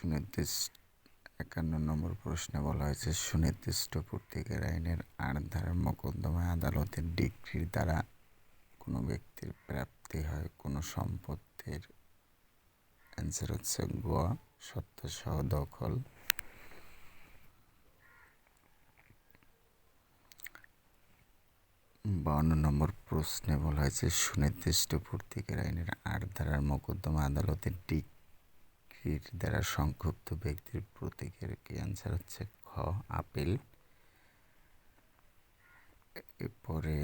সুনির্দিষ্ট একান্ন নম্বর প্রশ্নে বলা হয়েছে, সুনির্দিষ্ট পূর্তিকার আইনের আট ধারার মোকদ্দমায় আদালতের ডিগ্রির দ্বারা কোনো ব্যক্তির প্রাপ্তি হয়, কোনো সম্পত্তির অ্যান্সার হচ্ছে গ সত্য দখল। বাউন্ন নম্বর প্রশ্নে বলা হয়েছে, সুনির্দিষ্ট পূর্তিকার আইনের আট ধারার মোকদ্দমা আদালতের ডিগ্রির দ্বারা সংক্ষুব্ধ ব্যক্তির প্রতীকের কি অ্যান্সার হচ্ছে খ, আপিল। এরপরে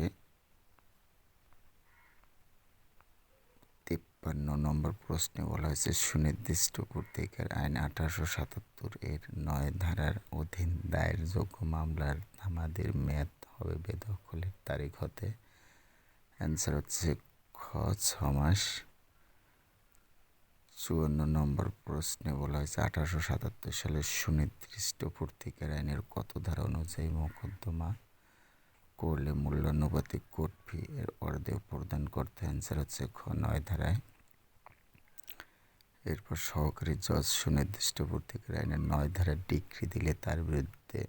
তিপ্পান্ন নম্বর প্রশ্নে বলা হয়েছে, সুনির্দিষ্ট পূর্তিকার আইন আঠারোশো সাতাত্তর এর নয় ধারার অধীন দায়েরযোগ্য মামলার ধামাদের মেয়াদ হবে বেদখলের তারিখ হতে। অ্যান্সার হচ্ছে খ, ছ মাস। চুয়ান্ন নম্বর প্রশ্নে বলা হয়েছে, আঠারোশো সাতাত্তর সালের সুনির্দিষ্ট পূর্তিকার আইনের কত ধারা অনুযায়ী মোকদ্দমা করলে মূল্যানুপাতিক কোর্ট ফি এর অর্ধেক প্রদান করতে অ্যান্সার হচ্ছে খ নয় ধারায়। এরপর সহকারী জজ সুনির্দিষ্ট পূর্তিকার আইনের নয় ধারায় ডিগ্রি দিলে তার বিরুদ্ধে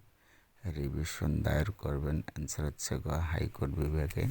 রিভিশন দায়ের করবেন, অ্যান্সার হচ্ছে গ হাইকোর্ট বিভাগে।